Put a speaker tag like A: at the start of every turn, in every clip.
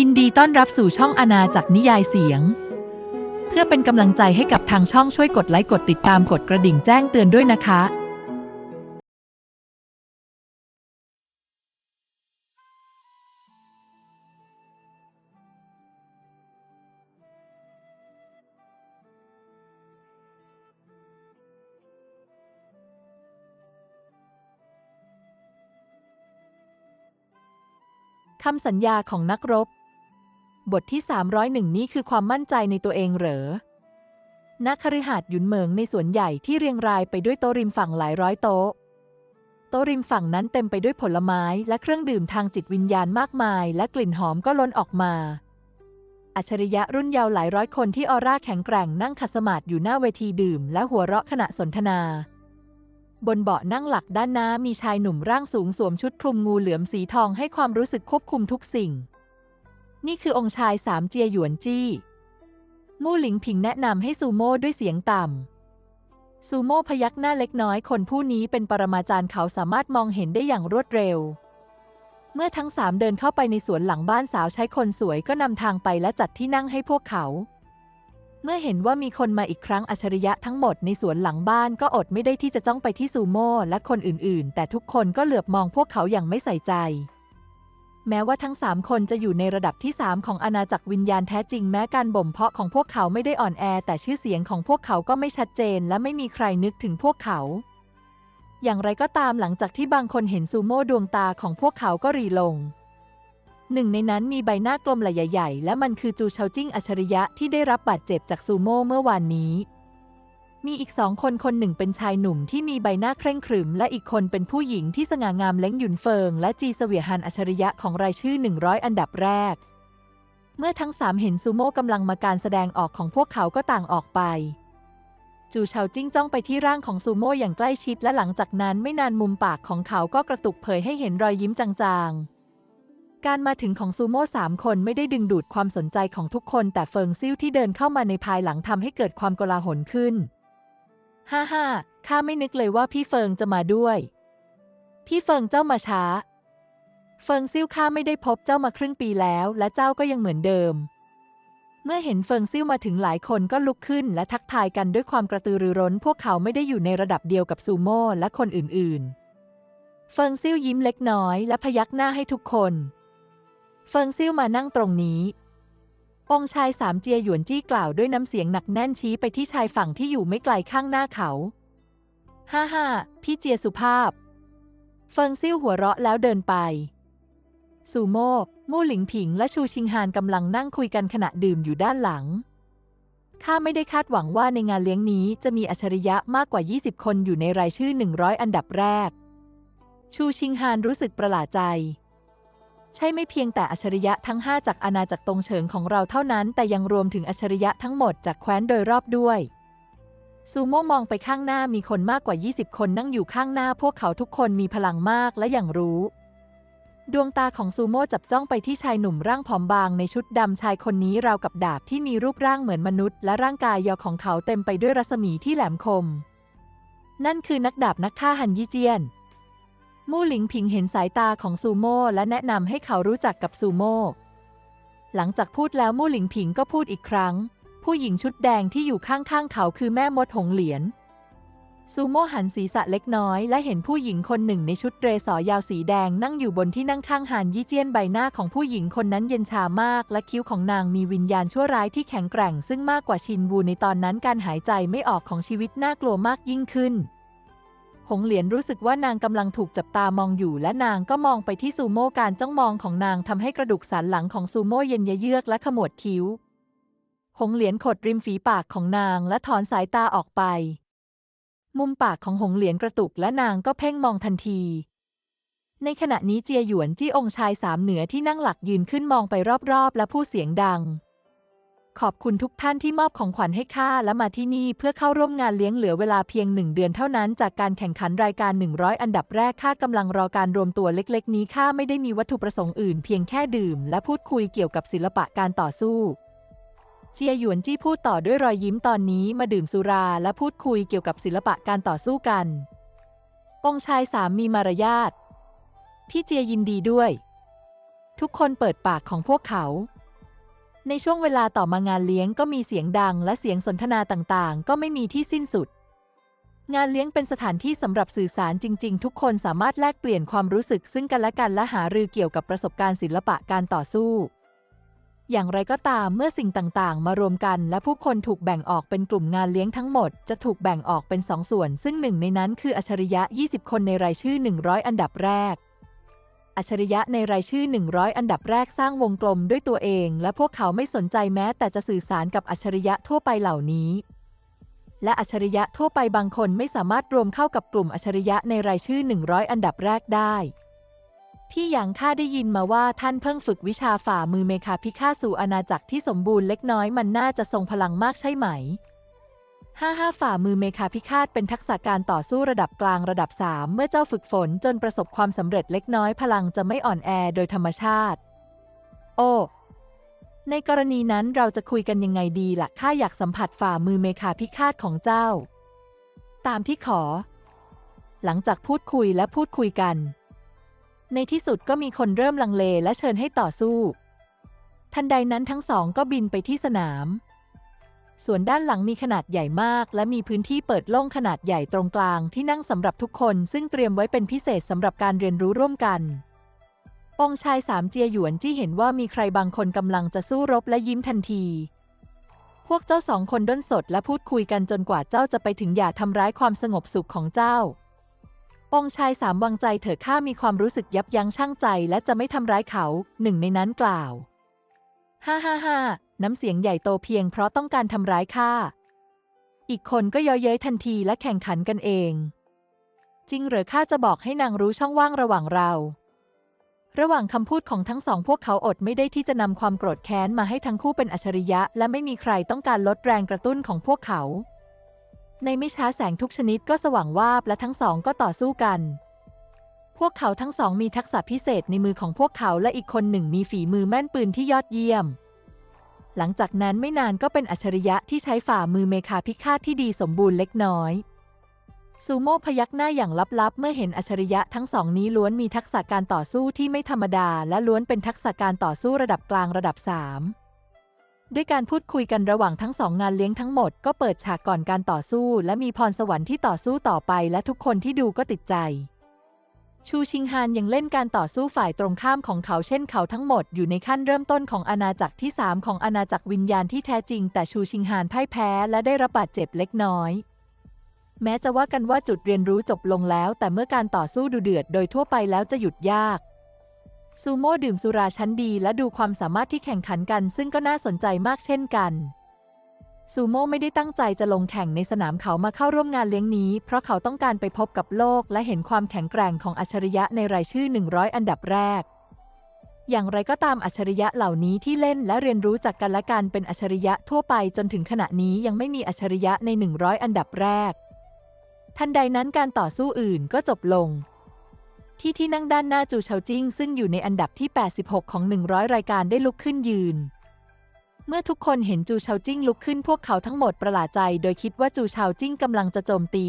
A: ยินดีต้อนรับสู่ช่องอาณาจักรนิยายเสียง เพื่อเป็นกำลังใจให้กับทางช่องช่วยกดไลค์กดติดตามกดกระดิ่งแจ้งเตือนด้วยนะคะ คำสัญญาของนักรบ บทที่ 301 นี้คือความมั่นใจในตัวเองเหรอนักคฤหาสน์หยุนเหมิงในสวนใหญ่ที่เรียงรายไปด้วยโต๊ะริมฝั่งหลายร้อยโต๊ะ โต๊ะริมฝั่งนั้นเต็มไปด้วยผลไม้และเครื่องดื่มทางจิตวิญญาณมากมาย และกลิ่นหอมก็ล้นออกมา อัจฉริยะรุ่นเยาว์หลายร้อยคนที่ออร่าแข็งแกร่งนั่งขัดสมาธิอยู่หน้าเวทีดื่ม และหัวเราะขณะสนทนา บนเบาะนั่งหลักด้านหน้ามีชายหนุ่มร่างสูงสวมชุดคลุมงูเหลือมสีทองให้ความรู้สึกควบคุมทุกสิ่ง นี่คือองค์ชายสามเจียหยวนจี้มู่หลิงผิงแนะนำให้ซูโม่ด้วยเสียงต่ำซูโม่พยักหน้าเล็กน้อยคนผู้นี้เป็นปรมาจารย์เขาสามารถมองเห็นได้อย่างรวดเร็ว เมื่อทั้งสามเดินเข้าไปในสวนหลังบ้านสาวใช้คนสวยก็นำทางไปและจัดที่นั่งให้พวกเขา เมื่อเห็นว่ามีคนมาอีกครั้งอัจฉริยะทั้งหมดในสวนหลังบ้านก็อดไม่ได้ที่จะจ้องไปที่ซูโม่และคนอื่นๆ แต่ทุกคนก็เหลือบมองพวกเขาอย่างไม่ใส่ใจ แม้ว่าทั้งสามคนจะอยู่ในระดับที่สามของอาณาจักรวิญญาณแท้จริงแม้การบ่มเพาะของพวกเขาไม่ได้อ่อนแอ แต่ชื่อเสียงของพวกเขาก็ไม่ชัดเจน และไม่มีใครนึกถึงพวกเขา อย่างไรก็ตามหลังจากที่บางคนเห็นซูโม่ดวงตาของพวกเขาก็รีลง หนึ่งในนั้นมีใบหน้ากลมหลใหญ่ๆและมันคือจูเชาจิ้งอัจฉริยะที่ได้รับบาดเจ็บจากซูโม่เมื่อวานนี้ มีอีกสองคนคนหนึ่งเป็นชายหนุ่มที่มีใบหน้าเคร่งขรึม และอีกคนเป็นผู้หญิงที่สง่างามเล้งหยุนเฟิง และจีเสวียฮันอัจฉริยะของรายชื่อ 100 อันดับแรก เมื่อทั้งสามเห็นซูโม่กำลังมาการแสดงออกของพวกเขาก็ต่างออกไป จูเชาจิ้งจ้องไปที่ร่างของซูโม่อย่างใกล้ชิด และหลังจากนั้นไม่นานมุมปากของเขาก็กระตุกเผยให้เห็นรอยยิ้มจางๆ การมาถึงของซูโม่สามคนไม่ได้ดึงดูดความสนใจของทุกคน แต่เฟิงซิ่วที่เดินเข้ามาในภายหลังทำให้เกิดความโกลาหลขึ้น ฮ่าฮ่าข้าไม่นึกเลยว่าพี่เฟิงจะมาด้วย พี่เฟิงเจ้ามาช้า เฟิงซิ่วข้าไม่ได้พบเจ้ามาครึ่งปีแล้ว และเจ้าก็ยังเหมือนเดิม เมื่อเห็นเฟิงซิ่วมาถึงหลายคนก็ลุกขึ้นและทักทายกันด้วยความกระตือรือร้น พวกเขาไม่ได้อยู่ในระดับเดียวกับซูโม่และคนอื่นๆ เฟิงซิ่วยิ้มเล็กน้อยและพยักหน้าให้ทุกคน เฟิงซิ่วมานั่งตรงนี้ องชายสามเจียหยวนจี้กล่าวด้วยน้ำเสียงหนักแน่นชี้ไปที่ชายฝั่งที่อยู่ไม่ไกลข้างหน้าเขาฮ่าฮ่าพี่เจียสุภาพ เฟิงซิ่วหัวเราะแล้วเดินไป ซูโม่มู่หลิงผิงและชูชิงฮานกำลังนั่งคุยกันขณะดื่มอยู่ด้านหลัง ข้าไม่ได้คาดหวังว่าในงานเลี้ยงนี้จะมีอัจฉริยะมากกว่า 20 คนอยู่ในรายชื่อ 100 อันดับแรก ชูชิงฮานรู้สึกประหลาดใจ ใช่ไม่เพียงแต่อัจฉริยะทั้ง 5 จากอาณาจักรตรงเฉิงของเราเท่านั้น แต่ยังรวมถึงอัจฉริยะทั้งหมดจากแคว้นโดยรอบด้วยซูโม่มองไปข้างหน้ามีคนมากกว่า 20 คนนั่งอยู่ข้างหน้า พวกเขาทุกคนมีพลังมากและอย่างรู้ ดวงตาของซูโม่จับจ้องไปที่ชายหนุ่มร่างผอมบางในชุดดำชายคนนี้ราวกับดาบที่มีรูปร่างเหมือนมนุษย์ และร่างกายยาวของเขาเต็มไปด้วยรัศมีที่แหลมคม นั่นคือนักดาบนักฆ่าฮันยี่เจียน มู่หลิงผิงเห็นสายตาของซูโม่และแนะนำให้เขารู้จักกับซูโม่หลังจากพูดแล้วมู่หลิงผิงก็พูดอีกครั้ง ผู้หญิงชุดแดงที่อยู่ข้างๆเขาคือแม่มดหงเหลียนซูโม่หันศีรษะเล็กน้อยและเห็นผู้หญิงคนหนึ่งในชุดเรสอยาวสีแดงนั่งอยู่บนที่นั่งข้างหานยี่เจียนใบหน้าของผู้หญิงคนนั้นเย็นชามาก และคิ้วของนางมีวิญญาณชั่วร้ายที่แข็งแกร่ง ซึ่งมากกว่าชินวูในตอนนั้นการหายใจไม่ออกของชีวิตน่ากลัวมากยิ่งขึ้น หงเหลียนรู้สึกว่านางกำลังถูกจับตามองอยู่และนางก็มองไปที่ซูโม่การจ้องมองของนางทำให้กระดูกสันหลังของซูโม่เย็นเยือกและขมวดคิ้ว หงเหลียนขดริมฝีปากของนางและถอนสายตาออกไป มุมปากของหงเหลียนกระตุกและนางก็เพ่งมองทันที ในขณะนี้เจียหยวนจี้องค์ชายสามเหนือที่นั่งหลักยืนขึ้นมองไปรอบๆ และพูดเสียงดัง ขอบคุณทุกท่านที่มอบของขวัญให้ข้าและมาที่นี่เพื่อเข้าร่วมงานเลี้ยงเหลือเวลาเพียงหนึ่งเดือนเท่านั้นจากการแข่งขันรายการ 100 อันดับแรกข้ากำลังรอการรวมตัวเล็กๆ นี้ข้าไม่ได้มีวัตถุประสงค์อื่นเพียงแค่ดื่ม และพูดคุยเกี่ยวกับศิลปะการต่อสู้เจียหยวนจี้พูดต่อด้วยรอยยิ้มตอนนี้มาดื่มสุราและพูดคุยเกี่ยวกับศิลปะการต่อสู้กัน องชายสามมีมารยาทพี่เจียยินดีด้วย ทุกคนเปิดปากของพวกเขา ในช่วงเวลาต่อมางานเลี้ยงก็มีเสียงดังและเสียงสนทนาต่างๆ ก็ไม่มีที่สิ้นสุด งานเลี้ยงเป็นสถานที่สำหรับสื่อสารจริง ๆ ทุกคนสามารถแลกเปลี่ยนความรู้สึกซึ่งกันและกันและหารือเกี่ยวกับประสบการณ์ศิลปะการต่อสู้ อย่างไรก็ตามเมื่อสิ่งต่างๆ มารวมกันและผู้คนถูกแบ่งออกเป็นกลุ่มงานเลี้ยงทั้งหมด จะถูกแบ่งออกเป็นสองส่วน ซึ่งหนึ่งในนั้นคืออัจฉริยะ 20 คนในรายชื่อ 100 อันดับแรก อัจฉริยะในรายชื่อ 100 อันดับแรกสร้างวงกลมด้วยตัวเอง และพวกเขาไม่สนใจแม้แต่จะสื่อสารกับอัจฉริยะทั่วไปเหล่านี้ และอัจฉริยะทั่วไปบางคนไม่สามารถรวมเข้ากับกลุ่มอัจฉริยะในรายชื่อ 100 อันดับแรกได้ พี่หยางข้าได้ยินมาว่าท่านเพิ่งฝึกวิชาฝ่ามือเมคาพิฆาสู่อาณาจักรที่สมบูรณ์เล็กน้อยมันน่าจะทรงพลังมากใช่ไหม ห้าห้าฝ่ามือเมคาพิฆาตเป็นทักษะการต่อสู้ระดับกลางระดับ 3 เมื่อเจ้าฝึกฝนจนประสบความสำเร็จเล็กน้อยพลังจะไม่อ่อนแอโดยธรรมชาติ โอ ในกรณีนั้นเราจะคุยกันยังไงดีล่ะข้าอยากสัมผัสฝ่ามือเมคาพิฆาตของเจ้า ตามที่ขอ หลังจากพูดคุยและพูดคุยกัน ในที่สุดก็มีคนเริ่มลังเลและเชิญให้ต่อสู้ ทันใดนั้นทั้งสองก็บินไปที่สนาม ส่วนด้านหลังมีขนาดใหญ่มาก และมีพื้นที่เปิดโล่งขนาดใหญ่ตรงกลางที่นั่งสำหรับทุกคน ซึ่งเตรียมไว้เป็นพิเศษสำหรับการเรียนรู้ร่วมกันองชายสามเจียหยวนจี้เห็นว่ามีใครบางคนกำลังจะสู้รบและยิ้มทันที พวกเจ้าสองคนด้นสดและพูดคุยกันจนกว่าเจ้าจะไปถึงอย่าทำร้ายความสงบสุขของเจ้า องชายสามวางใจเถอะข้ามีความรู้สึกยับยั้งชั่งใจ และจะไม่ทำร้ายเขา หนึ่งในนั้นกล่าว ฮ่าฮ่าฮ่า น้ำเสียงใหญ่โตเพียงเพราะต้องการทำร้ายข้า อีกคนก็เย้ยเย้ยทันทีและแข่งขันกันเอง จริงหรือข้าจะบอกให้นางรู้ช่องว่างระหว่างเรา ระหว่างคำพูดของทั้งสองพวกเขาอดไม่ได้ที่จะนำความโกรธแค้นมาให้ทั้งคู่เป็นอัจฉริยะ และไม่มีใครต้องการลดแรงกระตุ้นของพวกเขา ในไม่ช้าแสงทุกชนิดก็สว่างวาบและทั้งสองก็ต่อสู้กันพวกเขาทั้งสองมีทักษะพิเศษในมือของพวกเขาและอีกคนหนึ่งมีฝีมือแม่นปืนที่ยอดเยี่ยม หลังจากนั้นไม่นานก็เป็นอัจฉริยะที่ใช้ฝ่ามือเมคาพิฆาตที่ดีสมบูรณ์เล็กน้อยซูโม่พยักหน้าอย่างลับๆ เมื่อเห็นอัจฉริยะทั้งสองนี้ล้วนมีทักษะการต่อสู้ที่ไม่ธรรมดา และล้วนเป็นทักษะการต่อสู้ระดับกลางระดับ 3 ด้วยการพูดคุยกันระหว่างทั้งสองงานเลี้ยงทั้งหมดก็เปิดฉากก่อนการต่อสู้ และมีพรสวรรค์ที่ต่อสู้ต่อไป และทุกคนที่ดูก็ติดใจ ชูชิงฮานยังเล่นการต่อสู้ฝ่ายตรงข้ามของเขาเช่นเขาทั้งหมดอยู่ในขั้นเริ่มต้นของอาณาจักรที่ 3 ของอาณาจักรวิญญาณที่แท้จริง แต่ชูชิงฮานพ่ายแพ้และได้รับบาดเจ็บเล็กน้อย แม้จะว่ากันว่าจุดเรียนรู้จบลงแล้ว แต่เมื่อการต่อสู้ดูเดือดโดยทั่วไปแล้วจะหยุดยากซูโม่ดื่มสุราชั้นดีและดูความสามารถที่แข่งขันกัน ซึ่งก็น่าสนใจมากเช่นกัน ซูโม่ไม่ได้ตั้งใจจะลงแข่งในสนามเขามาเข้าร่วมงานเลี้ยงนี้ เพราะเขาต้องการไปพบกับโลกและเห็นความแข็งแกร่งของอัจฉริยะในรายชื่อ 100 อันดับแรก อย่างไรก็ตามอัจฉริยะเหล่านี้ที่เล่นและเรียนรู้จากกันและกันเป็นอัจฉริยะทั่วไปจนถึงขณะนี้ยังไม่มีอัจฉริยะใน 100 อันดับแรก ทันใดนั้นการต่อสู้อื่นก็จบลงที่ที่นั่งด้านหน้าจูเฉาจิ้งซึ่งอยู่ในอันดับที่ 86 ของ 100 รายการได้ลุกขึ้นยืน เมื่อทุกคนเห็นจูเฉาจิ้งลุกขึ้นพวกเขาทั้งหมดประหลาดใจ โดยคิดว่าจูเฉาจิ้งกำลังจะโจมตี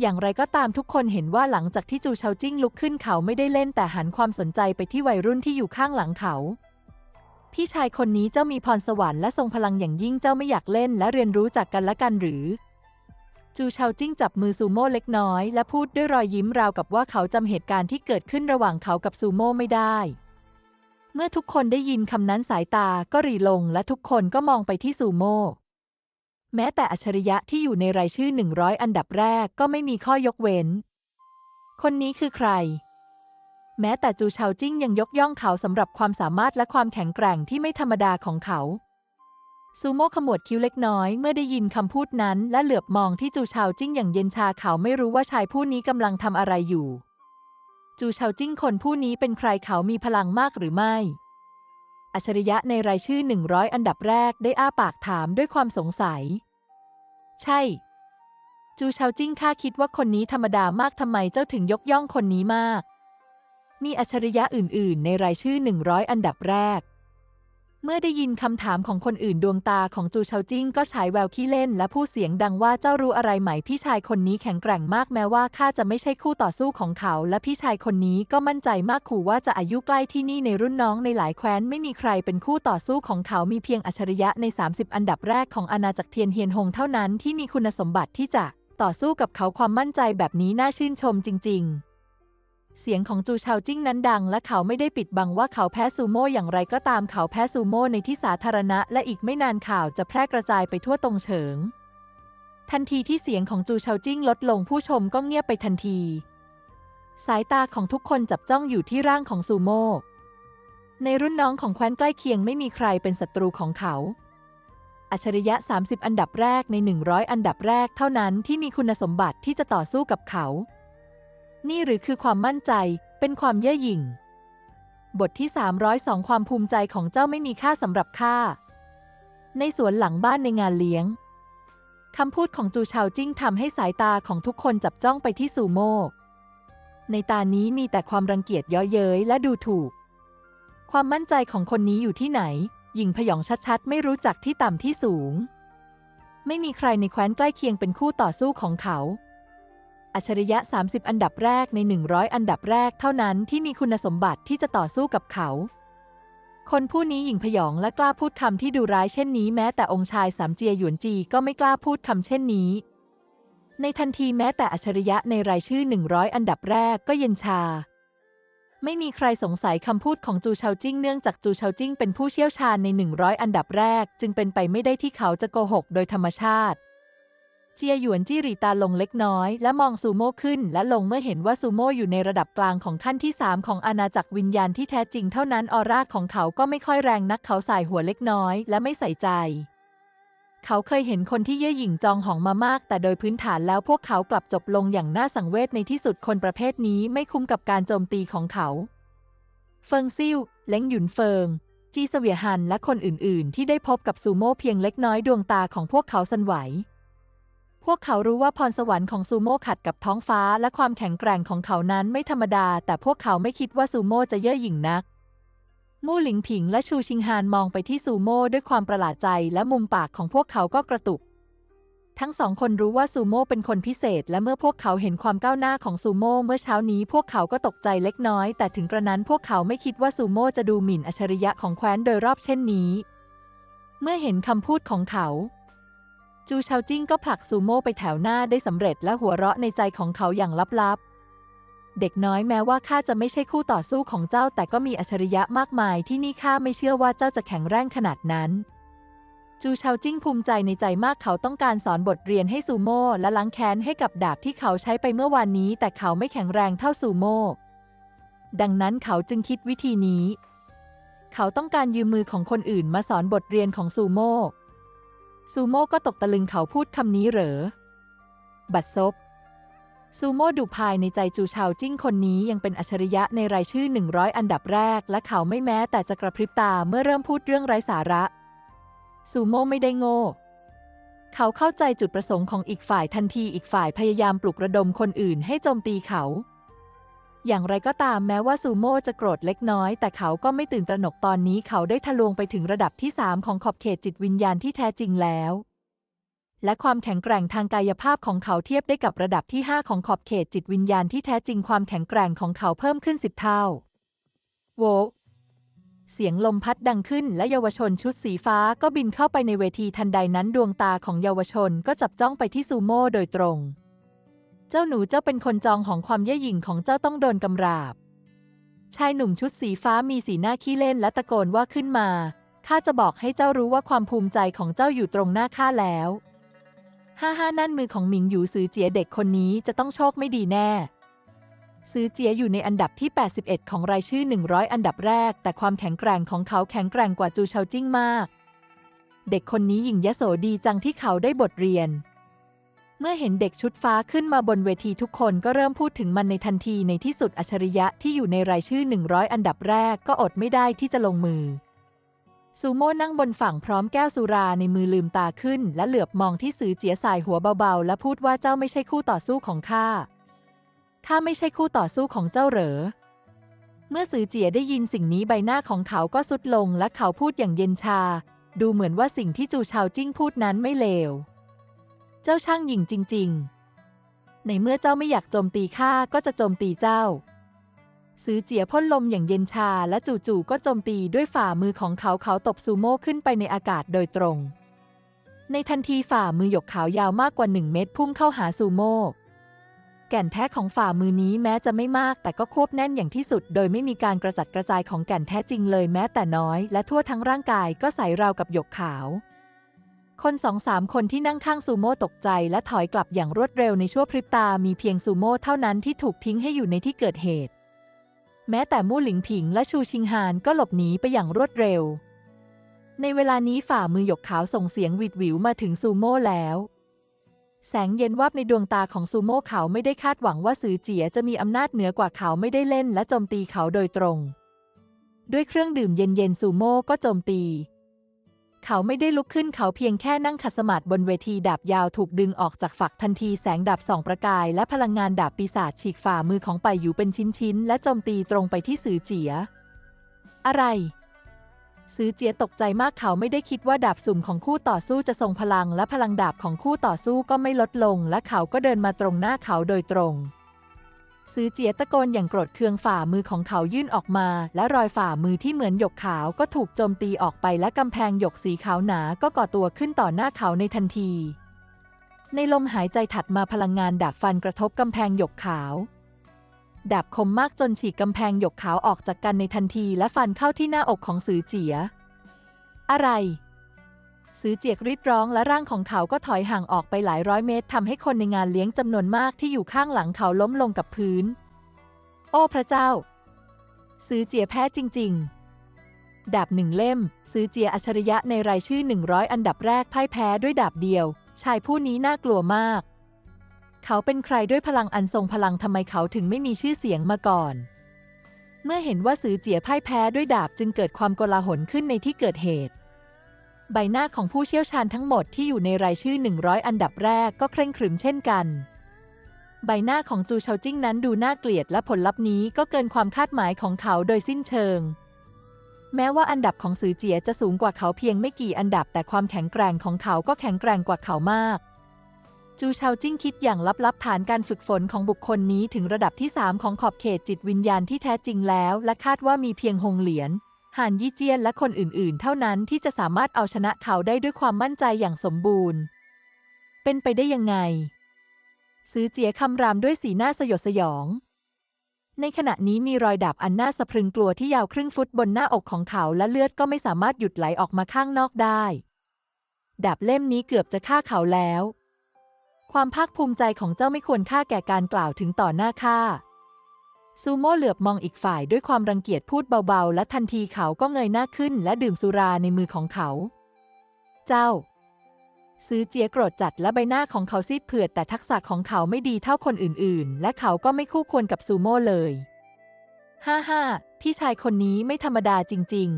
A: อย่างไรก็ตามทุกคนเห็นว่าหลังจากที่จูเฉาจิ้งลุกขึ้นเขาไม่ได้เล่นแต่หันความสนใจไปที่วัยรุ่นที่อยู่ข้างหลังเขา พี่ชายคนนี้เจ้ามีพรสวรรค์และทรงพลังอย่างยิ่งเจ้าไม่อยากเล่นและเรียนรู้จากกันและกันหรือ จูเชาจิ้งจับมือซูโม่เล็กน้อยและพูดด้วยรอยยิ้มราวกับว่าเขาจำเหตุการณ์ที่เกิดขึ้นระหว่างเขากับซูโม่ไม่ได้ เมื่อทุกคนได้ยินคำนั้นสายตาก็รีลงและทุกคนก็มองไปที่ซูโม่ แม้แต่อัจฉริยะที่อยู่ในรายชื่อ 100 อันดับแรกก็ไม่มีข้อยกเว้น คนนี้คือใคร แม้แต่จูเชาจิ้งยังยกย่องเขาสำหรับความสามารถและความแข็งแกร่งที่ไม่ธรรมดาของเขาซูโม่ขมวดคิ้วเล็กน้อยเมื่อได้ยินคำพูดนั้นและเหลือบมองที่จูเชาจิ้งอย่างเย็นชาเขาไม่รู้ว่าชายผู้นี้กำลังทำอะไรอยู่ จูเชาจิ้งคนผู้นี้เป็นใครเขามีพลังมากหรือไม่ อัจฉริยะในรายชื่อ 100 อันดับแรกได้อ้าปากถามด้วยความสงสัย ใช่ จูเชาจิ้งข้าคิดว่าคนนี้ธรรมดามากทำไมเจ้าถึงยกย่องคนนี้มาก มีอัจฉริยะอื่น ๆ ในรายชื่อ 100 อันดับแรก เมื่อได้ยินคำถามของคนอื่นดวงตาของจูเชาจิ้งก็ฉายแววขี้เล่นและพูดเสียงดังว่าเจ้ารู้อะไรไหมพี่ชายคนนี้แข็งแกร่งมากแม้ว่าข้าจะไม่ใช่คู่ต่อสู้ของเขา และพี่ชายคนนี้ก็มั่นใจมากขู่ว่าจะอายุใกล้ที่นี่ในรุ่นน้องในหลายแคว้นไม่มีใครเป็นคู่ต่อสู้ของเขามีเพียงอัจฉริยะใน 30 อันดับแรกของอาณาจักรเทียนเฮียนฮงเท่านั้นที่มีคุณสมบัติที่จะต่อสู้กับเขาความมั่นใจแบบนี้น่าชื่นชมจริง ๆ เสียงของจูเชาจิ้งนั้นดัง และเขาไม่ได้ปิดบังว่าเขาแพ้ซูโม่อย่างไรก็ตามเขาแพ้ซูโม่ในที่สาธารณะ และอีกไม่นานข่าวจะแพร่กระจายไปทั่วตรงเฉิง ทันทีที่เสียงของจูเชาจิ้งลดลงผู้ชมก็เงียบไปทันที สายตาของทุกคนจับจ้องอยู่ที่ร่างของซูโม่ในรุ่นน้องของแคว้นใกล้เคียงไม่มีใครเป็นศัตรูของเขา อัจฉริยะ 30 อันดับแรกใน 100 อันดับแรกเท่านั้นที่มีคุณสมบัติที่จะต่อสู้กับเขา นี่หรือคือความมั่นใจเป็นความเย่อหยิ่ง บทที่ 302 ความภูมิใจของเจ้าไม่มีค่าสำหรับข้าในสวนหลังบ้านในงานเลี้ยงคำพูดของจูเชาจิ้งทำให้สายตาของทุกคนจับจ้องไปที่ซูโม่ในตานี้มีแต่ความรังเกียจเย้อเย้ยและดูถูก ความมั่นใจของคนนี้อยู่ที่ไหน หญิงพยองชัดๆ ไม่รู้จักที่ต่ำที่สูง ไม่มีใครในแคว้นใกล้เคียงเป็นคู่ต่อสู้ของเขา อัจฉริยะ 30 อันดับแรกใน 100 อันดับแรกเท่านั้นที่มีคุณสมบัติที่จะต่อสู้กับเขา คนผู้นี้หญิงพยองและกล้าพูดคำที่ดูร้ายเช่นนี้แม้แต่องค์ชายสามเจียหยวนจีก็ไม่กล้าพูดคำเช่นนี้ ในทันทีแม้แต่อัจฉริยะในรายชื่อ 100 อันดับแรกก็เย็นชา ไม่มีใครสงสัยคำพูดของจูเชาจิ้งเนื่องจากจูเชาจิ้งเป็นผู้เชี่ยวชาญใน 100 อันดับแรก จึงเป็นไปไม่ได้ที่เขาจะโกหกโดยธรรมชาติ จียหยวนจี้หรีตาลงเล็กน้อย และมองซูโม่ขึ้น และลงเมื่อเห็นว่าซูโม่อยู่ในระดับกลางของขั้นที่ 3 ของอาณาจักรวิญญาณที่แท้จริงเท่านั้นออร่าของเขาก็ไม่ค่อยแรงนักเขาสายหัวเล็กน้อย และไม่ใส่ใจ เขาเคยเห็นคนที่เย่อหยิ่งจองหองมามาก แต่โดยพื้นฐานแล้วพวกเขากลับจบลงอย่างน่าสังเวชในที่สุดคนประเภทนี้ไม่คุ้มกับการโจมตีของเขา เฟิงซิ่วเล้งหยุนเฟิงจีเสวียฮันและคนอื่น ๆ ที่ได้พบกับซูโม่เพียงเล็กน้อยดวงตาของพวกเขาสั่นไหว พวกเขารู้ว่าพรสวรรค์ของซูโม่ขัดกับท้องฟ้าและความแข็งแกร่งของเขานั้นไม่ธรรมดา แต่พวกเขาไม่คิดว่าซูโม่จะเย่อหยิ่งนัก มู่หลิงผิงและชูชิงฮานมองไปที่ซูโม่ด้วยความประหลาดใจและมุมปากของพวกเขาก็กระตุก ทั้งสองคนรู้ว่าซูโม่เป็นคนพิเศษ และเมื่อพวกเขาเห็นความก้าวหน้าของซูโม่เมื่อเช้านี้ พวกเขาก็ตกใจเล็กน้อย แต่ถึงกระนั้นพวกเขาไม่คิดว่าซูโม่จะดูหมิ่นอัจฉริยะของแคว้นโดยรอบเช่นนี้ เมื่อเห็นคำพูดของเขา จูเชาจิ้งก็ผลักซูโม่ไปแถวหน้าได้สำเร็จและหัวเราะในใจของเขาอย่างลับๆ เด็กน้อยแม้ว่าข้าจะไม่ใช่คู่ต่อสู้ของเจ้า แต่ก็มีอัจฉริยะมากมายที่นี่ข้าไม่เชื่อว่าเจ้าจะแข็งแรงขนาดนั้น จูเชาจิ้งภูมิใจในใจมากเขาต้องการสอนบทเรียนให้ซูโม่และล้างแค้นให้กับดาบที่เขาใช้ไปเมื่อวานนี้ แต่เขาไม่แข็งแรงเท่าซูโม่ดังนั้นเขาจึงคิดวิธีนี้ เขาต้องการยืมมือของคนอื่นมาสอนบทเรียนของซูโม่ ซูโม่ก็ตกตะลึงเขาพูดคำนี้เหรอ บัดซบ ซูโม่ดูภายในใจจูชาวจิ้งคนนี้ยังเป็นอัจฉริยะในรายชื่อ 100 อันดับแรก และเขาไม่แม้แต่จะกระพริบตาเมื่อเริ่มพูดเรื่องไร้สาระ ซูโม่ไม่ได้โง่ เขาเข้าใจจุดประสงค์ของอีกฝ่ายทันทีอีกฝ่ายพยายามปลุกระดมคนอื่นให้โจมตีเขา อย่างไรก็ตามแม้ว่าซูโม่จะโกรธเล็กน้อย แต่เขาก็ไม่ตื่นตระหนกตอนนี้เขาได้ทะลวงไปถึงระดับที่ 3 ของขอบเขตจิตวิญญาณที่แท้จริงแล้ว และความแข็งแกร่งทางกายภาพของเขาเทียบได้กับระดับที่ 5 ของขอบเขตจิตวิญญาณที่แท้จริงความแข็งแกร่งของเขาเพิ่มขึ้นสิบเท่า โวเสียงลมพัดดังขึ้นและเยาวชนชุดสีฟ้าก็บินเข้าไปในเวทีทันใดนั้นดวงตาของเยาวชนก็จับจ้องไปที่ซูโม่โดยตรง เจ้าหนูเจ้าเป็นคนจองของความเย่หยิ่งของเจ้าต้องโดนกำราบ ชายหนุ่มชุดสีฟ้ามีสีหน้าขี้เล่นและตะโกนว่าขึ้นมา ข้าจะบอกให้เจ้ารู้ว่าความภูมิใจของเจ้าอยู่ตรงหน้าข้าแล้วฮ่าฮ่านั่นมือของหมิงหยูซือเจียเด็กคนนี้จะต้องโชคไม่ดีแน่ซือเจียอยู่ในอันดับที่ 81 ของรายชื่อ 100 อันดับแรก แต่ความแข็งแกร่งของเขาแข็งแกร่งกว่าจูเชาจิ้งมาก เด็กคนนี้หยิ่งยโสดีจังที่เขาได้บทเรียน เมื่อเห็นเด็กชุดฟ้าขึ้นมาบนเวทีทุกคนก็เริ่มพูดถึงมันในทันทีในที่สุดอัจฉริยะที่อยู่ในรายชื่อ 100 อันดับแรกก็อดไม่ได้ที่จะลงมือ ซูโม่นั่งบนฝั่งพร้อมแก้วสุราในมือลืมตาขึ้น และเหลือบมองที่สือเจียสายหัวเบาๆ และพูดว่าเจ้าไม่ใช่คู่ต่อสู้ของข้าข้าไม่ใช่คู่ต่อสู้ของเจ้าเหรอ เมื่อซือเจียได้ยินสิ่งนี้ใบหน้าของเขาก็สุดลงและเขาพูดอย่างเย็นชา ดูเหมือนว่าสิ่งที่จูชาวจิ้งพูดนั้นไม่เลว เจ้าช่างหญิงจริง ๆ ในเมื่อเจ้าไม่อยากโจมตีข้าก็จะโจมตีเจ้า ซือเจียพ่นลมอย่างเย็นชาและจู่ๆก็โจมตีด้วยฝ่ามือของเขาเขาตบซูโม่ขึ้นไปในอากาศโดยตรง ในทันทีฝ่ามือหยกขาวยาวมากกว่าหนึ่งเมตรพุ่งเข้าหาซูโม่แก่นแท้ของฝ่ามือนี้แม้จะไม่มาก แต่ก็ควบแน่นอย่างที่สุด โดยไม่มีการกระจัดกระจายของแก่นแท้จริงเลยแม้แต่น้อย และทั่วทั้งร่างกายก็ใสราวกับหยกขาว คนสองสามคนที่นั่งข้างซูโม่ตกใจและถอยกลับอย่างรวดเร็วในชั่วพริบตา มีเพียงซูโม่เท่านั้นที่ถูกทิ้งให้อยู่ในที่เกิดเหตุ แม้แต่มู่หลิงผิงและชูชิงฮานก็หลบหนีไปอย่างรวดเร็ว ในเวลานี้ฝ่ามือหยกขาวส่งเสียงหวิดหวิวมาถึงซูโม่แล้ว แสงเย็นวาบในดวงตาของซูโม่เขาไม่ได้คาดหวังว่าซือเจียจะมีอำนาจเหนือกว่าเขาไม่ได้เล่นและโจมตีเขาโดยตรง ด้วยเครื่องดื่มเย็นๆซูโม่ก็โจมตี เขาไม่ได้ลุกขึ้นเขาเพียงแค่นั่งขัดสมาธิบนเวทีดาบยาวถูกดึงออกจากฝักทันทีแสงดาบสองประกาย และพลังงานดาบปีศาจฉีกฝ่ามือของไปอยู่เป็นชิ้นๆและโจมตีตรงไปที่ซือเจีย อะไรซือเจียตกใจมากเขาไม่ได้คิดว่าดาบสุ่มของคู่ต่อสู้จะทรงพลังและพลังดาบของคู่ต่อสู้ก็ไม่ลดลง และเขาก็เดินมาตรงหน้าเขาโดยตรง ซือเจียตะโกนอย่างโกรธเคืองฝ่ามือของเขายื่นออกมา และรอยฝ่ามือที่เหมือนหยกขาวก็ถูกโจมตีออกไปและกำแพงหยกสีขาวหนาก็ก่อตัวขึ้นต่อหน้าเขาในทันที ในลมหายใจถัดมาพลังงานดาบฟันกระทบกำแพงหยกขาวดาบคมมากจนฉีกกำแพงหยกขาวออกจากกันในทันทีและฟันเข้าที่หน้าอกของซือเจีย อะไร ซือเจียกรีดร้องและร่างของเขาก็ถอยห่างออกไปหลายร้อยเมตรทำให้คนในงานเลี้ยงจำนวนมากที่อยู่ข้างหลังเขาล้มลงกับพื้น โอ้พระเจ้า ซือเจียแพ้จริง ๆ ดาบหนึ่งเล่ม ซือเจียอัจฉริยะในรายชื่อ 100 อันดับแรกพ่ายแพ้ด้วยดาบเดียว ชายผู้นี้น่ากลัวมาก เขาเป็นใครด้วยพลังอันทรงพลังทำไมเขาถึงไม่มีชื่อเสียงมาก่อนเมื่อเห็นว่าซือเจียพ่ายแพ้ด้วยดาบจึงเกิดความโกลาหลขึ้นในที่เกิดเหตุ ใบหน้าของผู้เชี่ยวชาญทั้งหมดที่อยู่ในรายชื่อ 100 อันดับแรกก็เคร่งครึมเช่นกัน ใบหน้าของจูเชาจิ้งนั้นดูน่าเกลียดและผลลัพธ์นี้ก็เกินความคาดหมายของเขาโดยสิ้นเชิง แม้ว่าอันดับของซือเจียจะสูงกว่าเขาเพียงไม่กี่อันดับแต่ความแข็งแกร่งของเขาก็แข็งแกร่งกว่าเขามาก จูเชาจิ้งคิดอย่างลับๆฐานการฝึกฝนของบุคคลนี้ถึงระดับที่ 3 ของขอบเขตจิตวิญญาณที่แท้จริงแล้ว และคาดว่ามีเพียงฮงเหลียน หานยี่เจียนและคนอื่นๆ เท่านั้นที่จะสามารถเอาชนะเขาได้ด้วยความมั่นใจอย่างสมบูรณ์ เป็นไปได้ยังไง ซื้อเจียคำรามด้วยสีหน้าสยดสยอง ในขณะนี้มีรอยดาบอันน่าสะพรึงกลัวที่ยาวครึ่งฟุตบนหน้าอกของเขาและเลือดก็ไม่สามารถหยุดไหลออกมาข้างนอกได้ ดาบเล่มนี้เกือบจะฆ่าเขาแล้ว ความภาคภูมิใจของเจ้าไม่ควรค่าแก่การกล่าวถึงต่อหน้าข้า ซูโม่เหลือบมองอีกฝ่ายด้วยความรังเกียจพูดเบาๆ และทันทีเขาก็เงยหน้าขึ้นและดื่มสุราในมือของเขา เจ้า ซื้อเจียโกรธจัดและใบหน้าของเขาซีดเผือดแต่ทักษะของเขาไม่ดีเท่าคนอื่นๆ และเขาก็ไม่คู่ควรกับซูโม่เลยฮ่าฮ่าพี่ชายคนนี้ไม่ธรรมดาจริง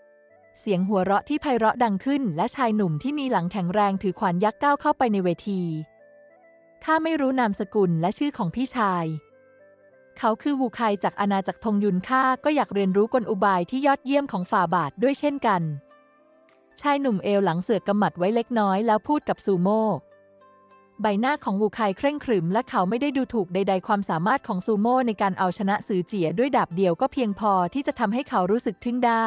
A: ๆ เสียงหัวเราะที่ไพเราะดังขึ้น และชายหนุ่มที่มีหลังแข็งแรงถือขวานยักษ์ก้าวเข้าไปในเวทีข้าไม่รู้นามสกุลและชื่อของพี่ชาย เขาคือวูไคจากอาณาจักรทงยุนข้าก็อยากเรียนรู้กลอุบายที่ยอดเยี่ยมของฝ่าบาทด้วยเช่นกัน ชายหนุ่มเอวหลังเสือกกำหมัดไว้เล็กน้อยแล้วพูดกับซูโม่ใบหน้าของวูไคเคร่งขรึมและเขาไม่ได้ดูถูกใด ๆ ความสามารถของซูโม่ในการเอาชนะสือเจียด้วยดาบเดียวก็เพียงพอที่จะทำให้เขารู้สึกทึ่งได้